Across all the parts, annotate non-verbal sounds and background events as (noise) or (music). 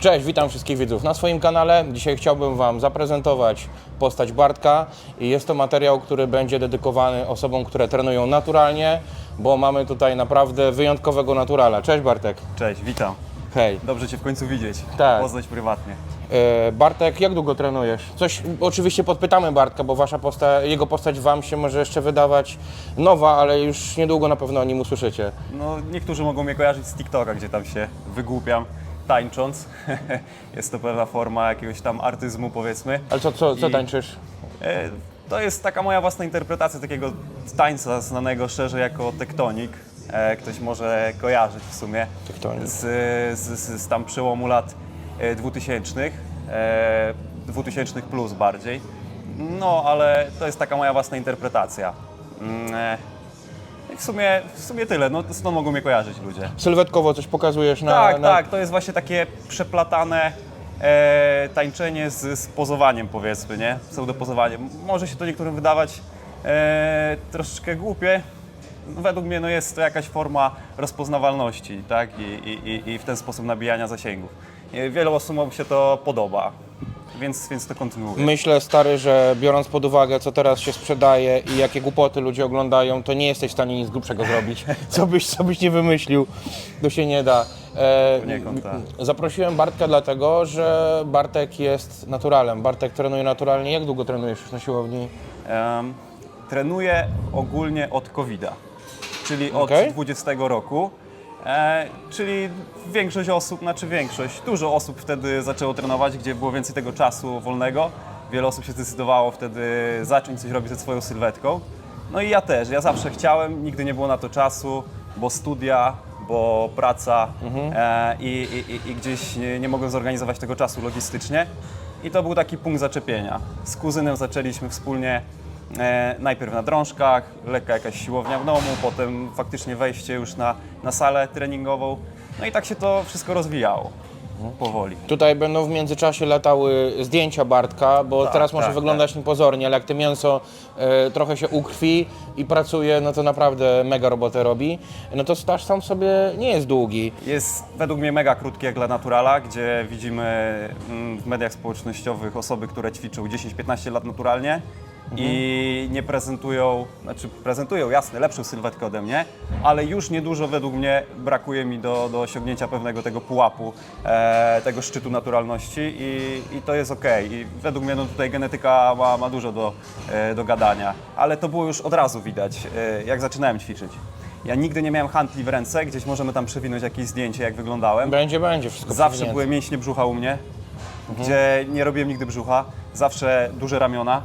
Cześć, witam wszystkich widzów na swoim kanale. Dzisiaj chciałbym Wam zaprezentować postać Bartka i jest to materiał, który będzie dedykowany osobom, które trenują naturalnie, bo mamy tutaj naprawdę wyjątkowego naturala. Cześć Bartek. Cześć, witam. Hej. Dobrze Cię w końcu widzieć. Tak. Poznać prywatnie. E, Bartek, jak długo trenujesz? Coś oczywiście podpytamy Bartka, bo wasza posta- jego postać Wam się może jeszcze wydawać nowa, ale już niedługo na pewno o nim usłyszycie. No, niektórzy mogą mnie kojarzyć z TikToka, gdzie tam się wygłupiam tańcząc. (laughs) jest to pewna forma jakiegoś tam artyzmu, powiedzmy. Ale co, co, co I- tańczysz? E, To jest taka moja własna interpretacja takiego tańca znanego szerzej jako tektonik. E, Ktoś może kojarzyć w sumie Tektonik. z, z, z, z tam przełomu lat e, 2000, e, 2000 plus bardziej. No, ale to jest taka moja własna interpretacja. Mm, e, w sumie, w sumie tyle, no stąd mogą mnie kojarzyć ludzie. Sylwetkowo coś pokazujesz na... Tak, na... tak, to jest właśnie takie przeplatane e, tańczenie z, z pozowaniem, powiedzmy, nie? Pseudopozowaniem. Może się to niektórym wydawać e, troszeczkę głupie. Według mnie no jest to jakaś forma rozpoznawalności, tak? I, i, i- w ten sposób nabijania zasięgów. E, Wielu osobom się to podoba, więc, więc to kontynuuję. Myślę, stary, że biorąc pod uwagę, co teraz się sprzedaje i jakie głupoty ludzie oglądają, to nie jesteś w stanie nic grubszego zrobić. (laughs) Co byś, co byś nie wymyślił, to się nie da. E, Poniekąd tak. Zaprosiłem Bartka dlatego, że Bartek jest naturalem. Bartek trenuje naturalnie. Jak długo trenujesz już na siłowni? Em, trenuję ogólnie od COVID-a, czyli od Okej. 20 roku. E, czyli większość osób, znaczy większość, dużo osób wtedy zaczęło trenować, gdzie było więcej tego czasu wolnego. Wiele osób się zdecydowało wtedy zacząć coś robić ze swoją sylwetką. No i ja też, ja zawsze chciałem, nigdy nie było na to czasu, bo studia, bo praca e, i, i, i- gdzieś nie, nie mogłem zorganizować tego czasu logistycznie. I to był taki punkt zaczepienia. Z kuzynem zaczęliśmy wspólnie najpierw na drążkach, lekka jakaś siłownia w domu, potem faktycznie wejście już na, na salę treningową. No i tak się to wszystko rozwijało powoli. Tutaj będą w międzyczasie latały zdjęcia Bartka, bo Tak, teraz może tak, wyglądać niepozornie, ale jak to mięso e, trochę się ukrwi i pracuje, no to naprawdę mega robotę robi. No to staż sam sobie nie jest długi. Jest według mnie mega krótki jak dla Naturala, gdzie widzimy mm, w mediach społecznościowych osoby, które ćwiczą 10-15 lat naturalnie i nie prezentują, znaczy prezentują jasne, lepszą sylwetkę ode mnie, ale już niedużo według mnie brakuje mi do, do osiągnięcia pewnego tego pułapu, e, tego szczytu naturalności i, i to jest ok. I według mnie no, tutaj genetyka ma, ma dużo do, e, do gadania, ale to było już od razu widać, e, jak zaczynałem ćwiczyć. Ja nigdy nie miałem handli w ręce, gdzieś możemy tam przewinąć jakieś zdjęcie, jak wyglądałem. Będzie, będzie wszystko Zawsze przewinięte. były mięśnie brzucha u mnie, gdzie nie robiłem nigdy brzucha. Zawsze duże ramiona,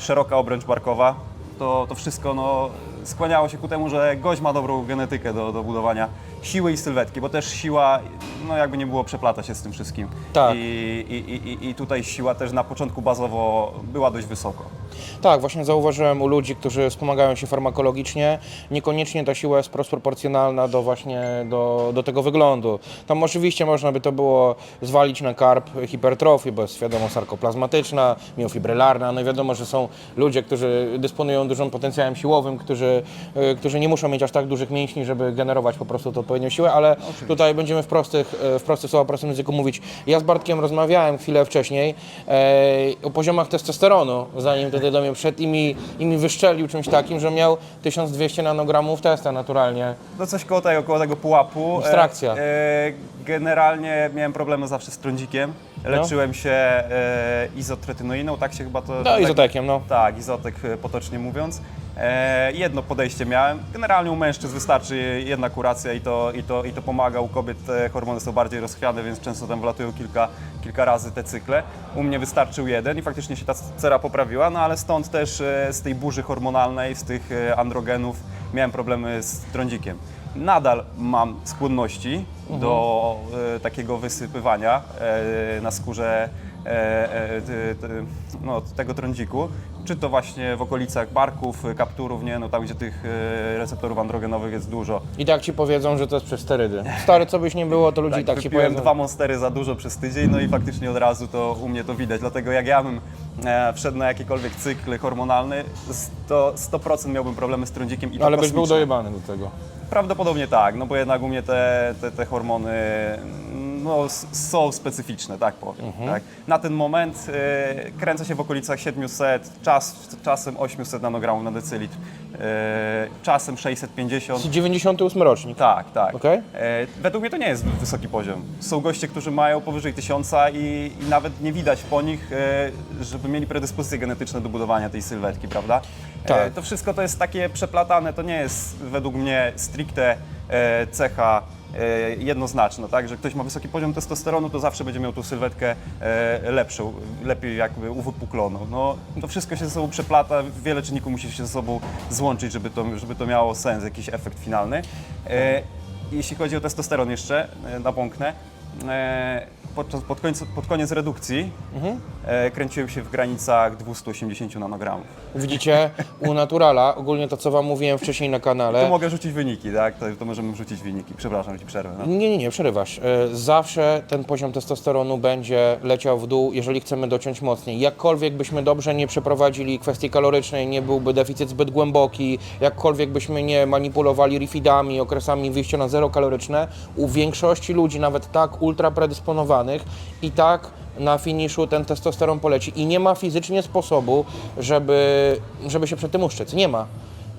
szeroka obręcz barkowa. To, to wszystko no, skłaniało się ku temu, że gość ma dobrą genetykę do, do budowania siły i sylwetki, bo też siła, no jakby nie było, przeplata się z tym wszystkim. Tak. I, i, i, I tutaj siła też na początku bazowo była dość wysoko. Tak, właśnie zauważyłem u ludzi, którzy wspomagają się farmakologicznie, niekoniecznie ta siła jest proporcjonalna do właśnie do, do tego wyglądu. Tam oczywiście można by to było zwalić na karp hipertrofii, bo jest wiadomo sarkoplazmatyczna, miofibrylarna, no i wiadomo, że są ludzie, którzy dysponują dużym potencjałem siłowym, którzy, y, którzy nie muszą mieć aż tak dużych mięśni, żeby generować po prostu tą odpowiednią siłę, ale tutaj będziemy w prostych, e, w prostych słowach, prostym języku mówić. Ja z Bartkiem rozmawiałem chwilę wcześniej e, o poziomach testosteronu, zanim tutaj do mnie wszedł i mi, i mi wyszczelił czymś takim, że miał 1200 nanogramów testa naturalnie. No coś koło tego, koło tego pułapu. Abstrakcja. E, e, generalnie miałem problemy zawsze z trądzikiem. Leczyłem się e, izotretynoiną, tak się chyba to... No tak, izotekiem, no. Tak, izotek e, potocznie mówiąc. E, jedno podejście miałem. Generalnie u mężczyzn wystarczy jedna kuracja i to, i to, i to pomaga. U kobiet hormony są bardziej rozchwiane, więc często tam wlatują kilka, kilka razy te cykle. U mnie wystarczył jeden i faktycznie się ta cera poprawiła, no ale stąd też e, z tej burzy hormonalnej, z tych e, androgenów miałem problemy z trądzikiem. Nadal mam skłonności do e, takiego wysypywania e, na skórze no, tego trądziku, czy to właśnie w okolicach barków, kapturów, nie, no tam gdzie tych e, receptorów androgenowych jest dużo. I tak ci powiedzą, że to jest przez sterydy. Stary, co byś nie było, to ludzi tak, ci wypiłem powiedzą. dwa monstery za dużo przez tydzień, no i faktycznie od razu to u mnie to widać. Dlatego jak ja bym e, wszedł na jakikolwiek cykl hormonalny, to 100% miałbym problemy z trądzikiem i to Ale byś był dojebany do tego. Prawdopodobnie tak, no bo jednak u mnie te, te, te hormony no, są specyficzne, tak powiem. Mhm. Tak. Na ten moment e, kręcę się w okolicach 700, czas, czasem 800 nanogramów na decylitr, e, czasem 650. 98 rocznik. Tak, tak. Okej. E, według mnie to nie jest wysoki poziom. Są goście, którzy mają powyżej 1000 i, i nawet nie widać po nich, e, żeby mieli predyspozycje genetyczne do budowania tej sylwetki, prawda? Tak. E, to wszystko to jest takie przeplatane, to nie jest według mnie stricte e, cecha jednoznaczna, tak? Że ktoś ma wysoki poziom testosteronu, to zawsze będzie miał tą sylwetkę e, lepszą, lepiej jakby uwypukloną. No, to wszystko się ze sobą przeplata, wiele czynników musi się ze sobą złączyć, żeby to, żeby to miało sens, jakiś efekt finalny. E, jeśli chodzi o testosteron jeszcze, e, napomknę, e, podczas, pod, końcu, pod koniec redukcji e, kręciłem się w granicach 280 nanogramów. Widzicie, (laughs) u Naturala, ogólnie to co Wam mówiłem wcześniej na To kanale, mogę rzucić wyniki, tak? To, to możemy rzucić wyniki. Przepraszam, że ci przerwę. No. Nie, nie, nie, przerywasz. E, Zawsze ten poziom testosteronu będzie leciał w dół, jeżeli chcemy dociąć mocniej. Jakkolwiek byśmy dobrze nie przeprowadzili kwestii kalorycznej, nie byłby deficyt zbyt głęboki, jakkolwiek byśmy nie manipulowali refeedami, okresami wyjścia na zero kaloryczne, u większości ludzi, nawet tak ultra predysponowanych, i tak na finiszu ten testosteron poleci. I nie ma fizycznie sposobu, żeby, żeby się przed tym uszczyc. Nie ma.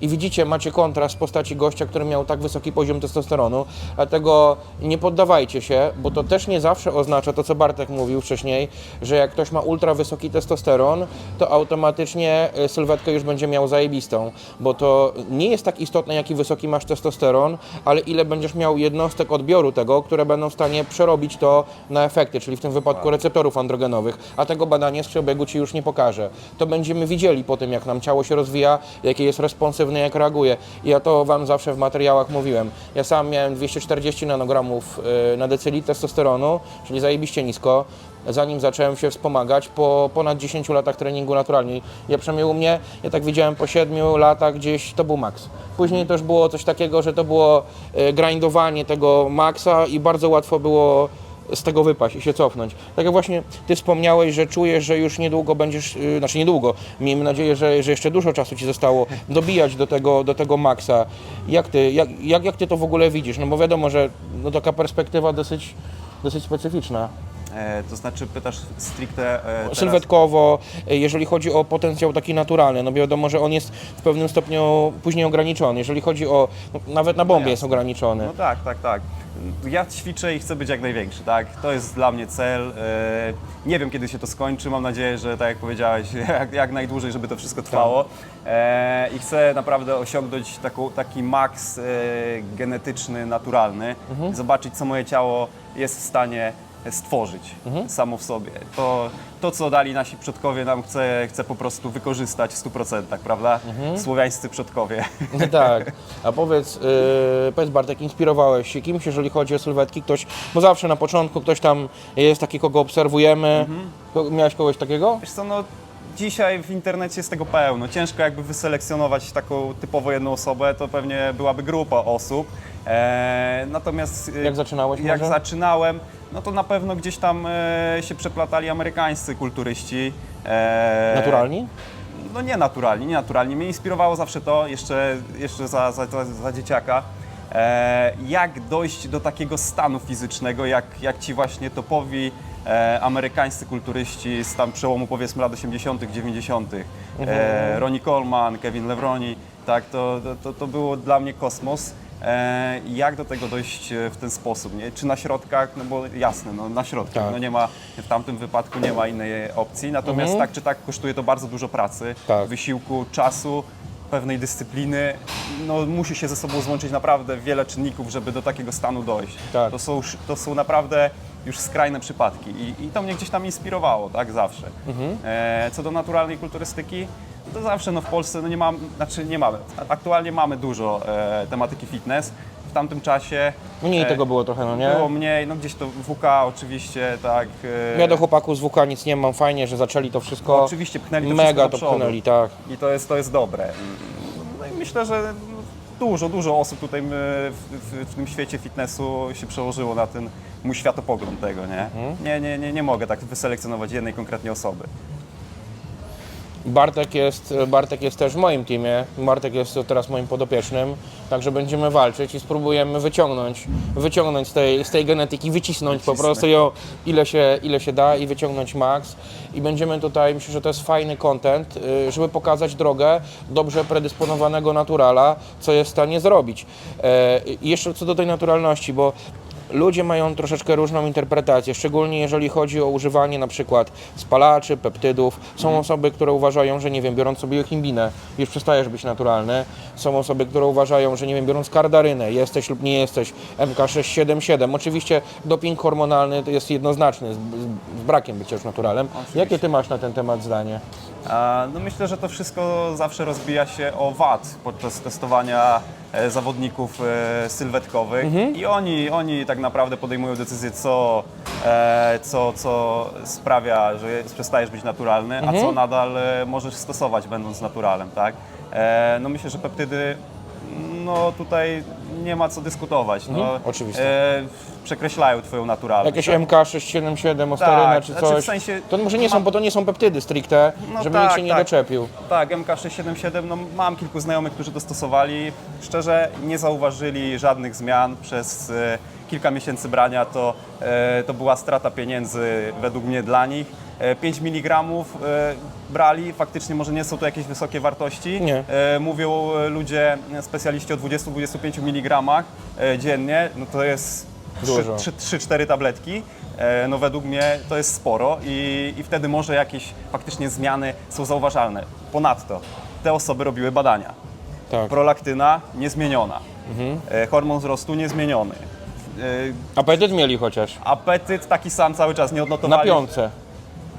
I widzicie, macie kontrast w postaci gościa, który miał tak wysoki poziom testosteronu, dlatego nie poddawajcie się, bo to też nie zawsze oznacza to, co Bartek mówił wcześniej, że jak ktoś ma ultra wysoki testosteron, to automatycznie y, sylwetkę już będzie miał zajebistą, bo to nie jest tak istotne, jaki wysoki masz testosteron, ale ile będziesz miał jednostek odbioru tego, które będą w stanie przerobić to na efekty, czyli w tym wypadku receptorów androgenowych, a tego badanie z przebiegu Ci już nie pokaże. To będziemy widzieli po tym, jak nam ciało się rozwija, jakie jest responsywne, jak reaguje. I ja to Wam zawsze w materiałach mówiłem. Ja sam miałem 240 nanogramów y, na decylitr testosteronu, czyli zajebiście nisko, zanim zacząłem się wspomagać po ponad 10 latach treningu naturalnie. Ja przynajmniej u mnie, ja tak widziałem po 7 latach gdzieś to był maks. Później już było coś takiego, że to było y, grindowanie tego maksa i bardzo łatwo było z tego wypaść i się cofnąć. Tak jak właśnie Ty wspomniałeś, że czujesz, że już niedługo będziesz, yy, znaczy niedługo, miejmy nadzieję, że, że jeszcze dużo czasu Ci zostało dobijać do tego, do tego maksa. Jak Ty, jak, jak, jak ty to w ogóle widzisz? No bo wiadomo, że no, taka perspektywa dosyć, dosyć specyficzna. E, to znaczy pytasz stricte e, teraz... Sylwetkowo, y, jeżeli chodzi o potencjał taki naturalny, no wiadomo, że on jest w pewnym stopniu później ograniczony. Jeżeli chodzi o, no, nawet na bombie jest ograniczony. No tak, tak, tak. Ja ćwiczę i chcę być jak największy, tak? To jest dla mnie cel. E, Nie wiem, kiedy się to skończy. Mam nadzieję, że tak jak powiedziałeś, (laughs) jak, jak najdłużej, żeby to wszystko trwało. E, I chcę naprawdę osiągnąć taką, taki maks e, genetyczny, naturalny. Zobaczyć, co moje ciało jest w stanie stworzyć samo w sobie. To, to, co dali nasi przodkowie, nam chcę, chcę po prostu wykorzystać w 100%, prawda? Słowiańscy przodkowie. No (laughs) tak. A powiedz, yy, powiedz Bartek, inspirowałeś się kimś, jeżeli chodzi o sylwetki? Ktoś, bo zawsze na początku ktoś tam jest taki, kogo obserwujemy. Ko- Miałeś kogoś takiego? Wiesz co, no dzisiaj w internecie jest tego pełno. Ciężko jakby wyselekcjonować taką typowo jedną osobę, to pewnie byłaby grupa osób. E, natomiast e, Jak zaczynałeś jak może? zaczynałem, no to na pewno gdzieś tam e, się przeplatali amerykańscy kulturyści. E, Naturalni? no nie naturalnie, nie naturalnie. Mnie inspirowało zawsze to, jeszcze, jeszcze za, za, za, za dzieciaka, e, jak dojść do takiego stanu fizycznego, jak, jak ci właśnie topowi e, amerykańscy kulturyści z tam przełomu powiedzmy lat 80., 90., e, Ronnie Coleman, Kevin Levroni, tak, to, to- to, było dla mnie kosmos. E, jak do tego dojść e, w ten sposób, nie? Czy na środkach, no bo jasne, no na środkach, Tak. no nie ma, w tamtym wypadku nie ma innej opcji, natomiast tak czy tak kosztuje to bardzo dużo pracy, Tak. wysiłku, czasu, pewnej dyscypliny. No, musi się ze sobą złączyć naprawdę wiele czynników, żeby do takiego stanu dojść. Tak. To, są, sz- to są naprawdę już skrajne przypadki i, i to mnie gdzieś tam inspirowało, tak, zawsze. Mhm. E, co do naturalnej kulturystyki, to zawsze no, w Polsce no, nie mamy, znaczy nie mamy, aktualnie mamy dużo e, tematyki fitness. W tamtym czasie Mniej e, tego było trochę, no nie? było mniej, no gdzieś to WK oczywiście, tak. e, Ja do chłopaków z WK nic nie mam, fajnie, że zaczęli to wszystko. Oczywiście pchnęli to Mega to pchnęli, tak. I to jest, to jest dobre. No i myślę, że dużo, dużo osób tutaj y, w, w, w tym świecie fitnessu się przełożyło na ten mój światopogląd tego, nie? Nie, nie, nie, nie mogę tak wyselekcjonować jednej konkretnie osoby. Bartek jest, Bartek jest też w moim teamie. Bartek jest teraz moim podopiecznym, także będziemy walczyć i spróbujemy wyciągnąć, wyciągnąć z tej, z tej genetyki, wycisnąć po prostu ją ile się, ile się da i wyciągnąć maks. I będziemy tutaj, myślę, że to jest fajny content, y, żeby pokazać drogę dobrze predysponowanego naturala, co jest w stanie zrobić. E, I jeszcze co do tej naturalności, bo Ludzie mają troszeczkę różną interpretację, szczególnie jeżeli chodzi o używanie na przykład spalaczy, peptydów. Są osoby, które uważają, że nie wiem, biorąc sobie biochimbinę, już przestajesz być naturalny. Są osoby, które uważają, że nie wiem, biorąc kardarynę, jesteś lub nie jesteś MK677. Oczywiście doping hormonalny jest jednoznaczny, z, z brakiem bycia już naturalem. Jakie ty masz na ten temat zdanie? No myślę, że to wszystko zawsze rozbija się o VAT podczas testowania e, zawodników e, sylwetkowych. I oni, oni tak naprawdę podejmują decyzję, co, e, co, co sprawia, że przestajesz być naturalny, a co nadal e, możesz stosować będąc naturalem, tak? No myślę, że peptydy no tutaj nie ma co dyskutować. No, Mhm, oczywiście. E, przekreślają twoją naturalność. Jakieś tak? MK677, ostaryna Tak, czy znaczy coś? w sensie- To może nie są, bo to nie są peptydy stricte, No żeby tak, nikt się nie tak. doczepił. Tak, MK677, no mam kilku znajomych, którzy to stosowali. Szczerze nie zauważyli żadnych zmian przez e, kilka miesięcy brania. To, e, to była strata pieniędzy według mnie dla nich. E, 5 mg e, brali, faktycznie może nie są to jakieś wysokie wartości. Nie. E, mówią e, ludzie, e, specjaliści o 20-25 mg e, dziennie, no to jest Dużo. 3-4 tabletki. E, No według mnie to jest sporo i, i wtedy może jakieś faktycznie zmiany są zauważalne. Ponadto te osoby robiły badania. Tak. Prolaktyna niezmieniona, Mhm. e, hormon wzrostu niezmieniony, e, Apetyt mieli chociaż. apetyt taki sam cały czas nie Na odnotowali. piątce.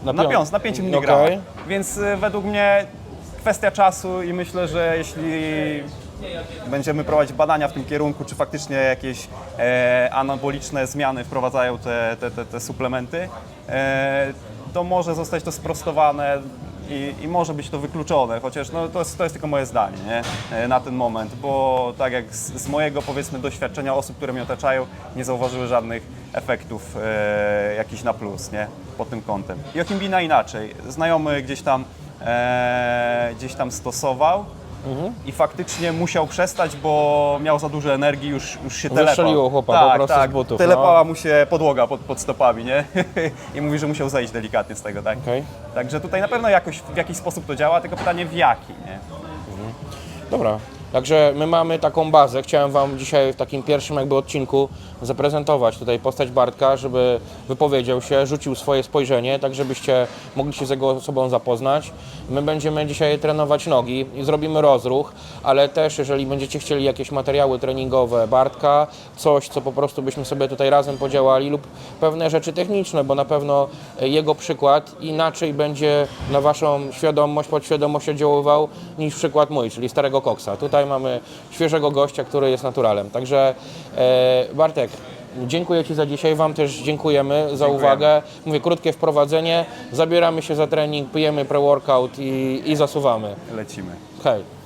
Na pią- piąc, na 5 mg. Okej. Więc y, według mnie kwestia czasu i myślę, że jeśli będziemy prowadzić badania w tym kierunku, czy faktycznie jakieś e, anaboliczne zmiany wprowadzają te, te, te, te suplementy, e, to może zostać to sprostowane i, i może być to wykluczone, chociaż no, to, jest, to jest tylko moje zdanie nie? E, na ten moment, bo tak jak z, z mojego powiedzmy doświadczenia osób, które mnie otaczają, nie zauważyły żadnych efektów e, jakichś na plus, nie? Pod tym kątem. Jochimbina inaczej. Znajomy gdzieś tam, e, gdzieś tam stosował i faktycznie musiał przestać, bo miał za dużo energii, już, już się telepał. Zestrzeliło chłopa tak, po prostu tak. z butów, Telepała no. mu się podłoga pod, pod stopami, nie? (laughs) I mówi, że musiał zejść delikatnie z tego, tak? Okej. Także tutaj na pewno jakoś, w jakiś sposób to działa, tylko pytanie w jaki, nie? Dobra. Także my mamy taką bazę. Chciałem Wam dzisiaj w takim pierwszym jakby odcinku zaprezentować tutaj postać Bartka, żeby wypowiedział się, rzucił swoje spojrzenie, tak żebyście mogli się z jego osobą zapoznać. My będziemy dzisiaj trenować nogi i zrobimy rozruch, ale też jeżeli będziecie chcieli jakieś materiały treningowe Bartka, coś, co po prostu byśmy sobie tutaj razem podziałali lub pewne rzeczy techniczne, bo na pewno jego przykład inaczej będzie na Waszą świadomość, podświadomość oddziaływał niż przykład mój, czyli starego koksa. Tutaj mamy świeżego gościa, który jest naturalem. Także e, Bartek, dziękuję Ci za dzisiaj, Wam też dziękujemy za uwagę. Mówię, krótkie wprowadzenie, zabieramy się za trening, pijemy pre-workout i, i zasuwamy. Lecimy. Hej.